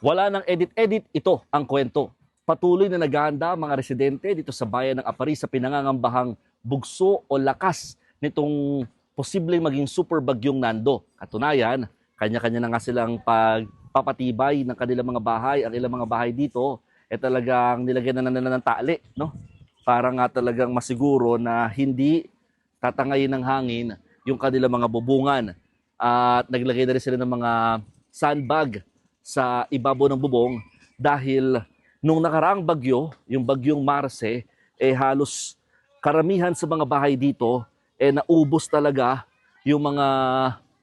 Wala nang edit-edit, ito ang kwento. Patuloy na naghahanda ang mga residente dito sa bayan ng Apari sa pinangangambahang bugso o lakas nitong posibleng maging super bagyong Nando. Katunayan, kanya-kanya na nga silang pagpapatibay ng kanilang mga bahay. Ang ilang mga bahay dito, eh talagang nilagyan na nila ng tali, no? Para nga talagang masiguro na hindi tatangayin ng hangin yung kanilang mga bubungan. At naglagay na rin sila ng mga sandbag sa ibabaw ng bubong dahil nung nakaraang bagyo, yung bagyong Marse, eh halos karamihan sa mga bahay dito, eh naubos talaga yung mga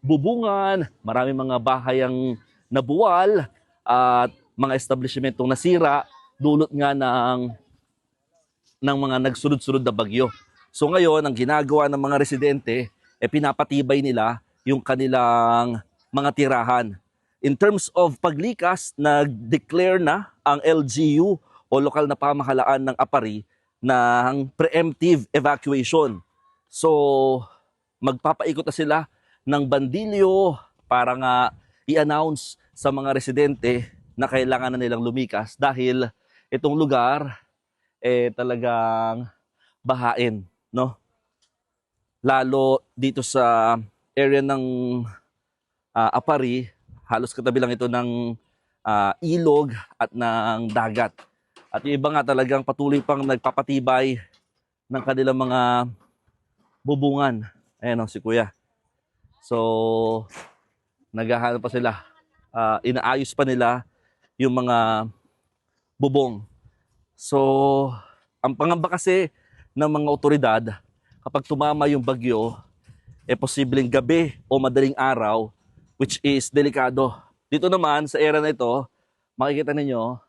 bubungan, marami mga bahay ang nabuwal at mga establishmentong nasira dulot nga ng ng mga nagsunod-sunod na bagyo. So ngayon, ang ginagawa ng mga residente, eh pinapatibay nila yung kanilang mga tirahan. In terms of paglikas, nag-declare na ang LGU o lokal na pamahalaan ng APARI ng preemptive evacuation. So, magpapaikot na sila ng bandilyo para nga i-announce sa mga residente na kailangan na nilang lumikas dahil itong lugar eh talagang bahain, no? Lalo dito sa area ng ah, Apari, halos katabi lang ito ng ah, ilog at ng dagat. At yung iba nga talagang patuloy pang nagpapatibay ng kanilang mga bubungan. Ayan o, si Kuya. So, naghahanap pa sila. Ah, inaayos pa nila yung mga bubong. So, ang pangamba kasi ng mga otoridad, kapag tumama yung bagyo, eh posibleng gabi o madaling araw, which is delikado. Dito naman, sa era na ito, makikita ninyo,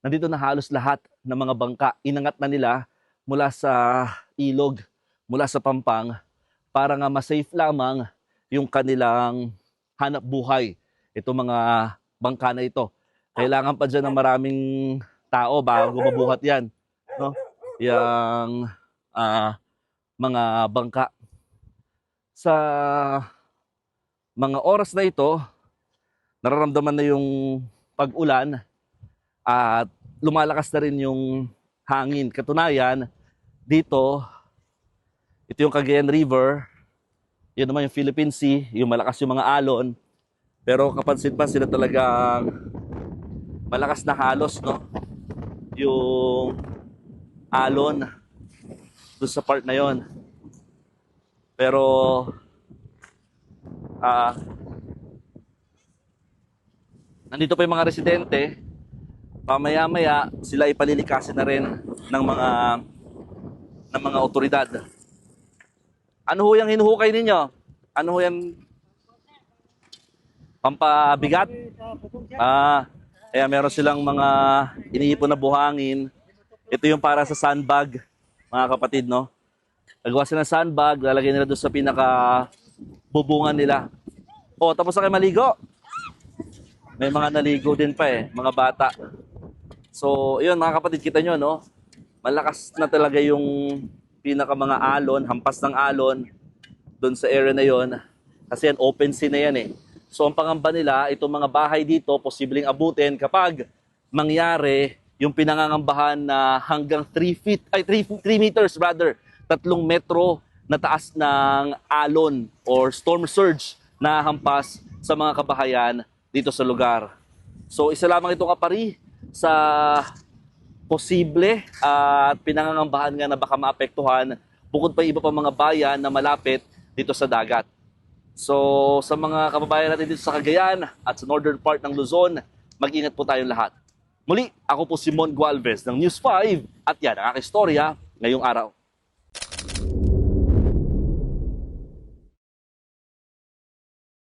nandito na halos lahat ng mga bangka. Inangat na nila mula sa ilog, mula sa pampang, para nga masafe lamang yung kanilang hanap buhay. Ito mga bangka na ito. Kailangan pa dyan ng maraming tao bago mabuhat yan. No? Yang ah, mga bangka. Sa mga oras na ito, nararamdaman na yung pag-ulan at lumalakas na rin yung hangin. Katunayan, dito, ito yung Cagayan River, yun naman yung Philippine Sea, yung malakas yung mga alon. Pero kapansin-pansin na talagang malakas na halos, no? Yung alon doon sa part na yon. Pero ah nandito pa yung mga residente. Pamaya-maya sila ipalilikasin na rin ng mga ng mga otoridad. Ano ho yung hinuhukay ninyo? Ano ho yung pampabigat? Ah, kaya meron silang mga iniipon na buhangin. Ito yung para sa sandbag, mga kapatid, no? Nagawa sila ng sandbag, lalagay nila doon sa pinaka bubungan nila. O, tapos na kayo maligo. May mga naligo din pa eh, mga bata. So, yun mga kapatid, kita nyo, no? Malakas na talaga yung pinaka mga alon, hampas ng alon doon sa area na yon kasi yan open sea na yan eh. So ang pangamba nila, itong mga bahay dito, posibleng abutin kapag mangyari yung pinangangambahan na hanggang 3 feet, ay 3, 3 meters rather, tatlong metro na taas ng alon or storm surge na hampas sa mga kabahayan dito sa lugar. So isa lamang itong kapari sa posible at pinangangambahan nga na baka maapektuhan bukod pa iba pa mga bayan na malapit dito sa dagat. So sa mga kababayan natin dito sa Cagayan at sa northern part ng Luzon, mag-ingat po tayong lahat. Muli, ako po si Mon Gualvez ng News 5 at yan ang aking istorya ngayong araw.